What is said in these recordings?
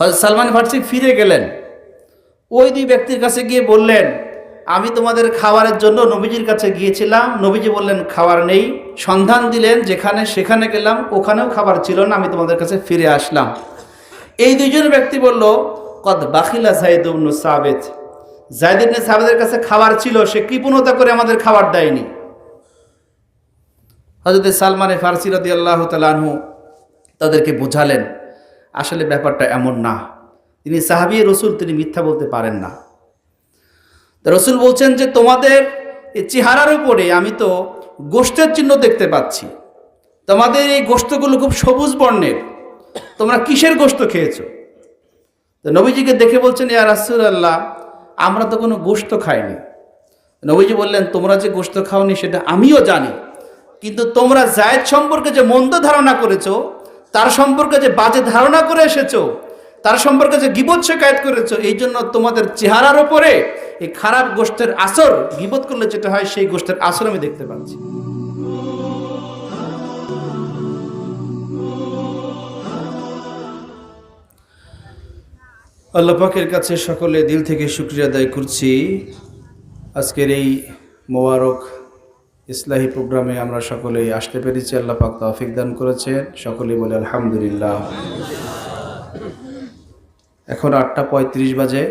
হজরত সালমান ফার্সি ফিরে গেলেন। ওই দুই ব্যক্তির কাছে গিয়ে বললেন, আমি তোমাদের খাবারের জন্য নবীজির কাছে গিয়েছিলাম। নবীজি বললেন, খাবার নেই। সন্ধান দিলেন যেখানে সেখানে গেলাম। ওখানেও খাবার ছিল না। আমি তোমাদের কাছে ফিরে আসলাম। এই দুইজন ব্যক্তি বলল, কদ বাকিলা জাহিদ সাবেদ জাহিদ ইবনে সাবেদের কাছে খাবার ছিল। সে কৃপণতা করে আমাদের খাবার দেয়নি। হজরত সালমানে ফারসি রদি আল্লাহ তালাহু তাদেরকে বোঝালেন আসলে ব্যাপারটা এমন না। তিনি সাহাবি রসুল, তিনি মিথ্যা বলতে পারেন না। রসুল বলছেন যে, তোমাদের এই চেহারার উপরে আমি তো গোষ্ঠের চিহ্ন দেখতে পাচ্ছি। তোমাদের এই গোষ্ঠগুলো খুব সবুজ বর্ণের। তোমরা কিসের গোষ্ঠ খেয়েছো? তো নবীজিকে দেখে বলছেন, ইয়া রাসুল আল্লাহ আমরা তো কোনো গোষ্ঠ খাইনি। নবীজি বললেন, তোমরা যে গোষ্ঠ খাওনি, সেটা আমিও জানি। কিন্তু তোমরা জায়দ সম্পর্কে যে মন্দ ধারণা করেছ তার সম্পর্কে যে বাজে ধারণা করে এসেছ, তার সম্পর্কে যে গিবত শেখায়ত করেছ, এই জন্য তোমাদের চেহারার ওপরে এই খারাপ গোষ্ঠের আসর গিবত করলে যেটা হয়, সেই গোষ্ঠের আসর আমি দেখতে পাচ্ছি। আল্লাহ পাকের কাছে সকলে দিল থেকে শুক্রিয়া আদায় করছি। আজকের এই মোবারক ইসলাহী প্রোগ্রামে আমরা সকলেই আসতে পেরেছি, আল্লাহ পাক তৌফিক দান করেছেন। সকলেই বলে, আলহামদুলিল্লাহ। এখন আটটা পঁয়ত্রিশ বাজে,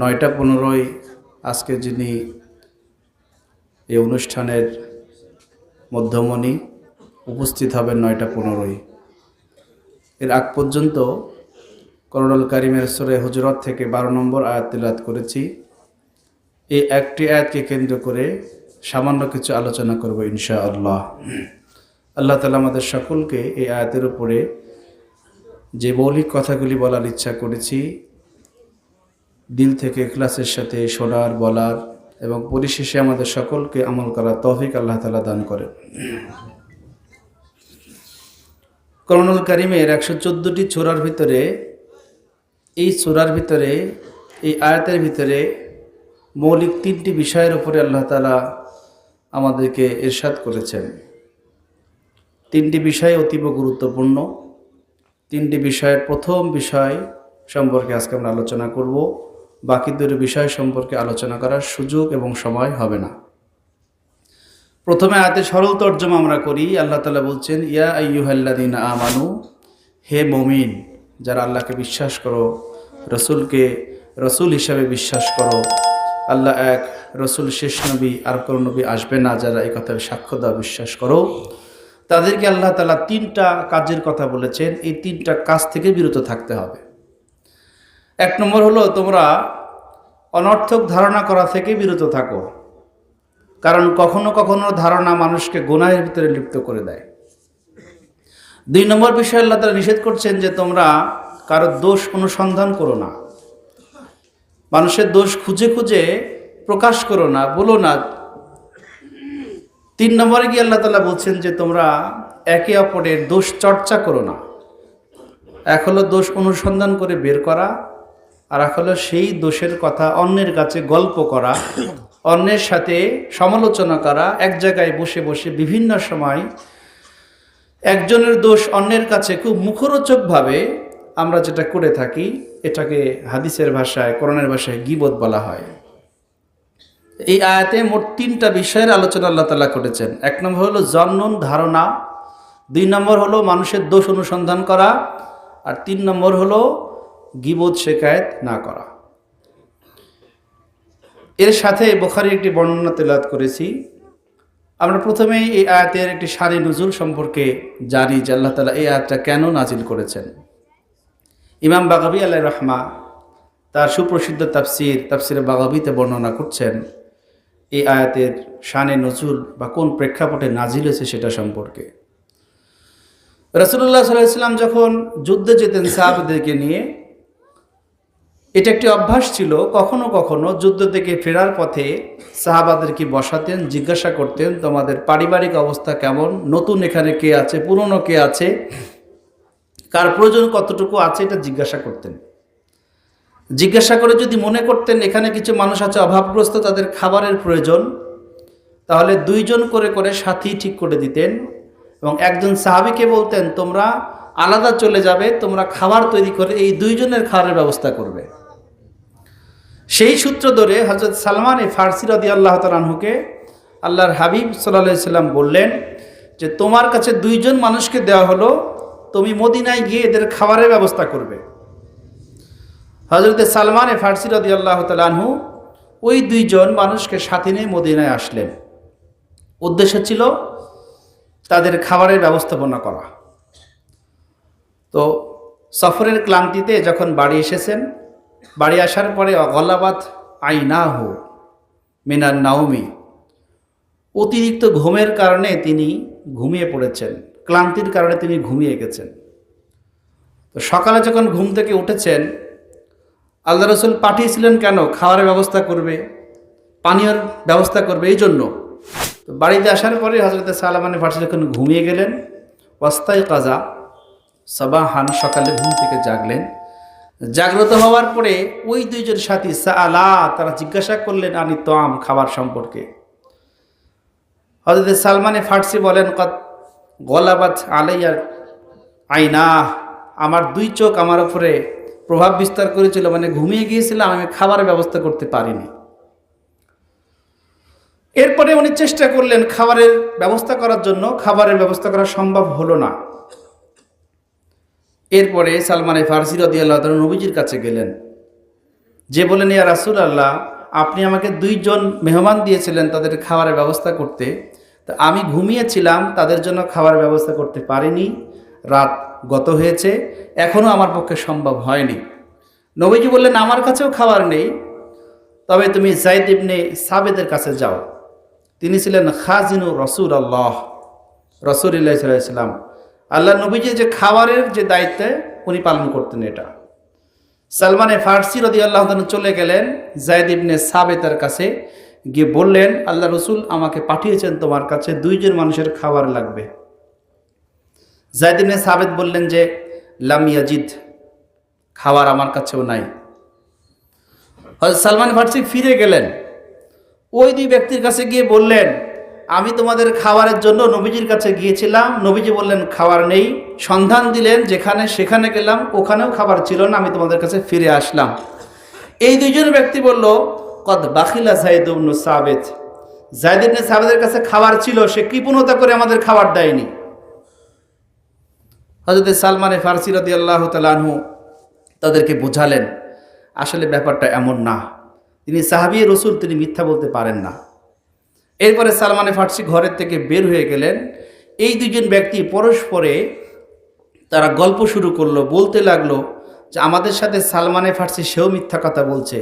নয়টা পনেরোই আজকে যিনি এই অনুষ্ঠানের মধ্যমণি উপস্থিত হবেন নয়টা পনেরোই এর আগ পর্যন্ত করোনাল কারিমের সরে হুজরত থেকে বারো নম্বর আয়াত তিলাত করেছি। এই একটি আয়াতকে কেন্দ্র করে সামান্য কিছু আলোচনা করব ইনশা আল্লাহ আল্লাহ তালা আমাদের সকলকে এই আয়াতের উপরে যে মৌলিক কথাগুলি বলার ইচ্ছা করেছি, দিল থেকে ক্লাসের সাথে শোনার, বলার এবং পরিশেষে আমাদের সকলকে আমল করার তৌফিক আল্লাহ তালা দান করেন। করণুল কারিমের একশো চোদ্দোটি ছোড়ার ভিতরে, এই সুরার ভিতরে, এই আয়াতের ভিতরে মৌলিক তিনটি বিষয়ের উপরে আল্লাহ তালা আমাদেরকে এরশাদ করেছেন। তিনটি বিষয় অতীব গুরুত্বপূর্ণ। তিনটি বিষয়ের প্রথম বিষয় সম্পর্কে আজকে আমরা আলোচনা করব। বাকি দুটি বিষয় সম্পর্কে আলোচনা করার সুযোগ এবং সময় হবে না। প্রথমে আয়াতে সরল তর্জমা আমরা করি। আল্লাহ তালা বলছেন, ইয়া আইয়ুহাল্লাদিন আমানু, হে মমিন, যারা আল্লাহকে বিশ্বাস করো, রসুলকে, রসুল হিসাবে বিশ্বাস করো আল্লাহ এক রসুল, শেষ নবী, আর কোনো নবী আসবে না যারা এই কথার সাক্ষ্য দেওয়া বিশ্বাস করো। তাদেরকে আল্লাহ তালা তিনটা কাজের কথা বলেছেন। এই তিনটা কাজ থেকে বিরত থাকতে হবে। এক নম্বর হলো, তোমরা অনর্থক ধারণা করা থেকে বিরত থাকো। কারণ কখনো কখনো ধারণা মানুষকে গোনায়ের ভিতরে লিপ্ত করে দেয়। দুই নম্বর বিষয়, আল্লাহ তারা নিষেধ করছেন যে তোমরা কারও দোষ অনুসন্ধান করো না। মানুষের দোষ খুঁজে খুঁজে প্রকাশ করো না, বলো না। তিন নম্বরে গিয়ে আল্লাহ তালা বলছেন যে, তোমরা একে অপরের দোষ চর্চা করো না। এক হলো দোষ অনুসন্ধান করে বের করা, আর এক হলো সেই দোষের কথা অন্যের কাছে গল্প করা, অন্যের সাথে সমালোচনা করা, এক জায়গায় বসে বসে বিভিন্ন সময় একজনের দোষ অন্যের কাছে খুব মুখরোচকভাবে আমরা যেটা করে থাকি এটাকে হাদিসের ভাষায় করণের ভাষায় গিবত বলা হয়। এই আয়াতে মোট তিনটা বিষয়ের আলোচনা আল্লাহ তালা করেছেন। এক নম্বর হলো জন্মন ধারণা। দুই নম্বর হলো মানুষের দোষ অনুসন্ধান করা। আর তিন নম্বর হলো গিবোধ শেখায়ত না করা। এর সাথে বোখারি একটি বর্ণনা তেলাত করেছি। আমরা প্রথমেই এই আয়াতের একটি সারি নজুল সম্পর্কে জানি যে আল্লাহ তালা এই আয়াতটা কেন নাজিল করেছেন। ইমাম বাগাবি আল্লাহ রহমা তার সুপ্রসিদ্ধ তাফসির, তাফসিরে বাগাবিতে বর্ণনা করছেন, এই আয়াতের শানে নজুল বা কোন প্রেক্ষাপটে নাজিল হয়েছে সেটা সম্পর্কে। রসুল্লাহ সাল্লাম যখন যুদ্ধে যেতেন সাহাবদেরকে নিয়ে, এটা একটি অভ্যাস ছিল, কখনো কখনো যুদ্ধ থেকে ফেরার পথে সাহাবাদেরকে বসাতেন, জিজ্ঞাসা করতেন, তোমাদের পারিবারিক অবস্থা কেমন, নতুন এখানে কে আছে, পুরনো কে আছে কার প্রয়োজন কতটুকু আছে এটা জিজ্ঞাসা করতেন। জিজ্ঞাসা করে যদি মনে করতেন এখানে কিছু মানুষ আছে অভাবগ্রস্ত, তাদের খাবারের প্রয়োজন, তাহলে দুইজন করে করে সাথী ঠিক করে দিতেন এবং একজন সাহাবিকে বলতেন, তোমরা আলাদা চলে যাবে, তোমরা খাবার তৈরি করে এই দুইজনের খাবারের ব্যবস্থা করবে। সেই সূত্র ধরে হজরত সালমান এ ফার্সি রদি আল্লাহ তালাহুকে আল্লাহর হাবিব সাল্লাহ সাল্লাম বললেন যে, তোমার কাছে দুইজন মানুষকে দেওয়া হলো তুমি মদিনায় গিয়ে এদের খাবারের ব্যবস্থা করবে। হজরত সালমান এ ফার্সি রদি আল্লাহ তালাহু ওই দুইজন মানুষকে সাথে নিয়ে মদিনায় আসলেন। উদ্দেশ্য ছিল তাদের খাবারের ব্যবস্থাপনা করা। তো সফরের ক্লান্তিতে যখন বাড়ি এসেছেন, বাড়ি আসার পরে গলাবাত আইনাহ মিনার নাওমি। অতিরিক্ত ঘুমের কারণে তিনি ঘুমিয়ে পড়েছেন। ক্লান্তির কারণে তিনি ঘুমিয়ে গেছেন। তো সকালে যখন ঘুম থেকে উঠেছেন, আল্লাহ রসুল পাঠিয়েছিলেন কেন? খাওয়ারের ব্যবস্থা করবে, পানীয়র ব্যবস্থা করবে, এই জন্য। তো বাড়িতে আসার পরে হজরত সালামানের ফার্সি যখন ঘুমিয়ে গেলেন, ওয়াস্তাই কাজা সাবাহান সকালে ঘুম থেকে জাগলেন। জাগ্রত হওয়ার পরে ওই দুইজন সাথী আলা তারা জিজ্ঞাসা করলেন আনি তোয়াম খাবার সম্পর্কে? হজরত সালমানে ফার্সি বলেন গলাবাত আলাইয়ার আইনা আমার দুই চোখ আমার উপরে প্রভাব বিস্তার করেছিল মানে ঘুমিয়ে গিয়েছিলাম আমি খাবারের ব্যবস্থা করতে পারিনি। এরপরে উনি চেষ্টা করলেন খাবারের ব্যবস্থা করার জন্য, খাবারের ব্যবস্থা করা সম্ভব হলো না। এরপরে সালমান ফারসি রদি আল্লাহ নবীজির কাছে গেলেন। যে বলেন ইয়া রাসুল আল্লাহ আপনি আমাকে দুইজন মেহমান দিয়েছিলেন তাদের খাবারের ব্যবস্থা করতে। তো আমি ঘুমিয়েছিলাম, তাদের জন্য খাবার ব্যবস্থা করতে পারিনি। রাত গত হয়েছে এখনও আমার পক্ষে সম্ভব হয়নি। নবীজি বললেন, আমার কাছেও খাবার নেই। তবে তুমি জাইদ ইবনে সাবেদের কাছে যাও। তিনি ছিলেন খাজিনু রসুল আল্লাহ রসুল্লাহ সাল্লাম। আল্লাহ নবীজি যে খাবারের যে দায়িত্বে, উনি পালন করতেন এটা। সালমানে ফার্সি রদি আল্লাহ চলে গেলেন জায়দ ইবনে সাবেতার কাছে। গিয়ে বললেন, আল্লাহ রসুল আমাকে পাঠিয়েছেন তোমার কাছে, দুইজন মানুষের খাবার লাগবে। জায়দ ইবনে সাবেদ বললেন যে লামিয়াজিদ খাবার আমার কাছেও নাই। সালমান ফার্সি ফিরে গেলেন। ওই দুই ব্যক্তির কাছে গিয়ে বললেন, আমি তোমাদের খাবারের জন্য নবীজির কাছে গিয়েছিলাম। নবীজি বললেন, খাবার নেই। সন্ধান দিলেন, যেখানে, সেখানে গেলাম, ওখানেও খাবার ছিল না, আমি তোমাদের কাছে ফিরে আসলাম। এই দুইজন ব্যক্তি বলল কদ বাখিলা জাহিদ সাবেদ জাহিদিন সাবেদের কাছে খাবার ছিল, সে কৃপণতা করে আমাদের খাবার দেয়নি। হজরত সালমানে ফারসি রদি আল্লাহ তালাহু তাদেরকে বোঝালেন, আসলে ব্যাপারটা এমন না। তিনি সাহাবি রসুল, তিনি মিথ্যা বলতে পারেন না। এরপরে সালমানে ফার্সি ঘরের থেকে বের হয়ে গেলেন। এই দুজন ব্যক্তি পরস্পরে তারা গল্প শুরু করল, বলতে লাগল যে, আমাদের সাথে সালমানে ফার্সি সেও মিথ্যা কথা বলছে।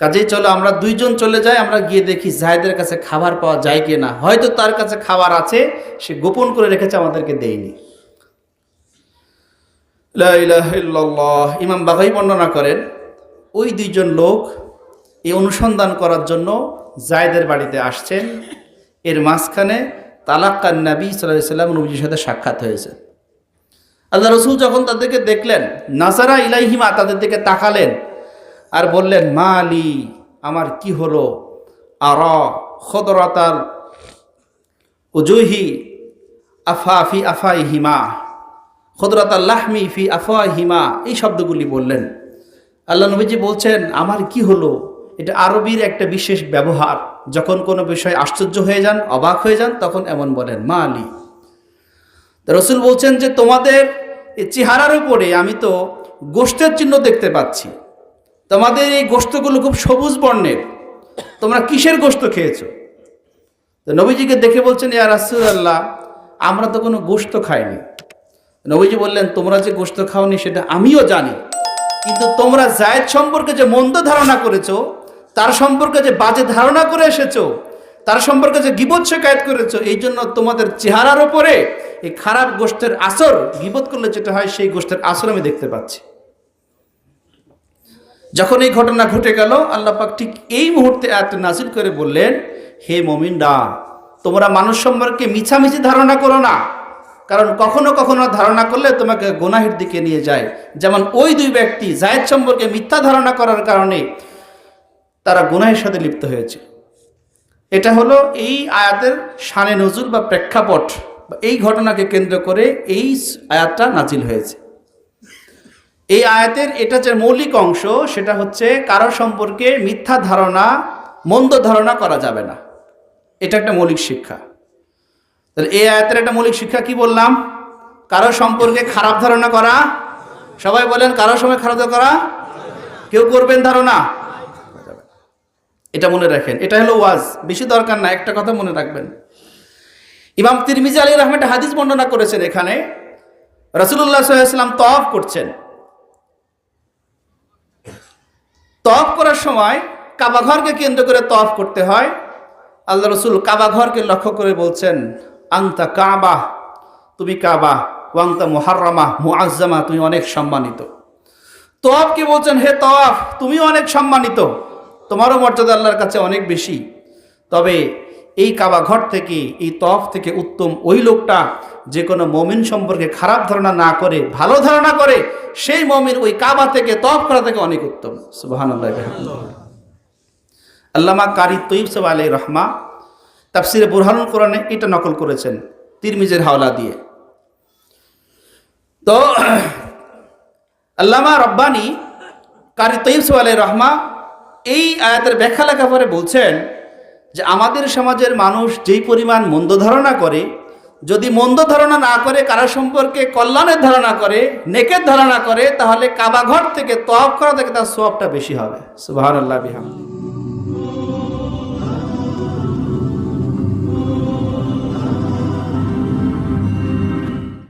কাজেই চলো, আমরা দুইজন চলে যাই, আমরা গিয়ে দেখি জাহেদের কাছে খাবার পাওয়া যায় কি না হয়তো তার কাছে খাবার আছে, সে গোপন করে রেখেছে, আমাদেরকে দেয়নি। ইমাম বাঘাই বর্ণনা করেন, ওই দুইজন লোক এই অনুসন্ধান করার জন্য জায়দের বাড়িতে আসছেন। এর মাঝখানে তালাক্কার নাবী সাল্লাহ সাল্লাম নবীজির সাথে সাক্ষাৎ হয়েছে। আল্লাহ রসুল যখন তাদেরকে দেখলেন নাসারা ইলাইহিমা, তাদের দিকে তাকালেন আর বললেন মা আলী আমার কি হলো? আর, খদরাতাল উজুহি আফা ফি আফাই হিমা খদরাতাল লাহমি ফি আফা হিমা এই শব্দগুলি বললেন। আল্লাহ নবীজি বলছেন, আমার কি হলো? এটা আরবির একটা বিশেষ ব্যবহার। যখন কোনো বিষয় আশ্চর্য হয়ে যান, অবাক হয়ে যান, তখন এমন বলেন মা আলী রসুল বলছেন যে, তোমাদের চেহারার উপরে আমি তো গোষ্ঠের চিহ্ন দেখতে পাচ্ছি। তোমাদের এই গোষ্ঠগুলো খুব সবুজ বর্ণের। তোমরা কিসের গোষ্ঠ খেয়েছো? তো নবীজিকে দেখে বলছেন, ইয়া রাসুল্লাহ আমরা তো কোনো গোষ্ঠ খাইনি। নবীজি বললেন, তোমরা যে গোষ্ঠ খাওনি সেটা আমিও জানি। কিন্তু তোমরা জায়দ সম্পর্কে যে মন্দ ধারণা করেছ, তার সম্পর্কে যে বাজে ধারণা করে এসেছ, তার সম্পর্কে যে গিবত শেখায়ত করেছ, এই জন্য তোমাদের চেহারার ওপরে এই খারাপ গোষ্ঠের আসর গিবত করলে যেটা হয়, সেই গোষ্ঠের আসর আমি দেখতে পাচ্ছি। যখন এই ঘটনা ঘটে গেল, আল্লাহ পাক ঠিক এই মুহূর্তে এত নাজিল করে বললেন, হে মমিনরা, তোমরা মানুষ সম্পর্কে মিছামিছি ধারণা করো না। কারণ কখনো কখনো ধারণা করলে তোমাকে গোনাহের দিকে নিয়ে যায়। যেমন ওই দুই ব্যক্তি জায়েদ সম্পর্কে মিথ্যা ধারণা করার কারণে তারা গুনাহের সাথে লিপ্ত হয়েছে। এটা হলো এই আয়াতের শানে নজুল বা প্রেক্ষাপট এই ঘটনাকে কেন্দ্র করে এই আয়াতটা নাজিল হয়েছে। এই আয়াতের এটা যে মৌলিক অংশ, সেটা হচ্ছে কারও সম্পর্কে মিথ্যা ধারণা, মন্দ ধারণা করা যাবে না। এটা একটা মৌলিক শিক্ষা। তাহলে এই আয়াতের একটা মৌলিক শিক্ষা কি বললাম? কারও সম্পর্কে খারাপ ধারণা করা, সবাই বলেন কারও সময় খারাপ করা, কেউ করবেন ধারণা এটা মনে রাখেন, এটা হলো ওয়াজ, বেশি দরকার না, একটা কথা মনে রাখবেন। ইমাম তিরমিজি আলী রহমান হাদিস বর্ণনা করেছেন এখানে রসুল্লাহ সাল্লাম তফ করছেন। তফ করার সময় কাবাঘরকে কেন্দ্র করে তফ করতে হয়। আল্লাহ রসুল কাবাঘরকে লক্ষ্য করে বলছেন আংতা কাবা, তুমি কাবা ওয়াংতা মোহারমা মুআজ্জামা, তুমি অনেক সম্মানিত। তফ কি বলছেন, হে তফ তুমি অনেক সম্মানিত, তোমারও মর্যাদা আল্লাহর কাছে অনেক বেশি। তবে এই কাবা ঘর থেকে, এই তফ থেকে উত্তম ওই লোকটা যে কোনো মমিন সম্পর্কে খারাপ ধারণা না করে, ভালো ধারণা করে, সেই মমিন ওই কাবা থেকে তফ করা থেকে অনেক উত্তম। সুবাহান আল্লামা কারি তৈব সাহ আলাই রহমা, তাফসিরে বুরহানুল কোরআনে এটা নকল করেছেন, তিরমিজের হাওলা দিয়ে। তো, আল্লামা রব্বানি কারি তৈব সাহ আলাই রহমা এই আয়াতের ব্যাখ্যা লেখা পরে বলছেন যে, আমাদের সমাজের মানুষ যেই পরিমাণ মন্দ ধারণা করে যদি মন্দ ধারণা না করে, কারও সম্পর্কে কল্যাণের ধারণা করে, নেকের ধারণা করে, তাহলে কাবাঘর থেকে তফ করা থেকে তার সোয়াবটা বেশি হবে। সুবাহ আল্লাহ বিহামদি।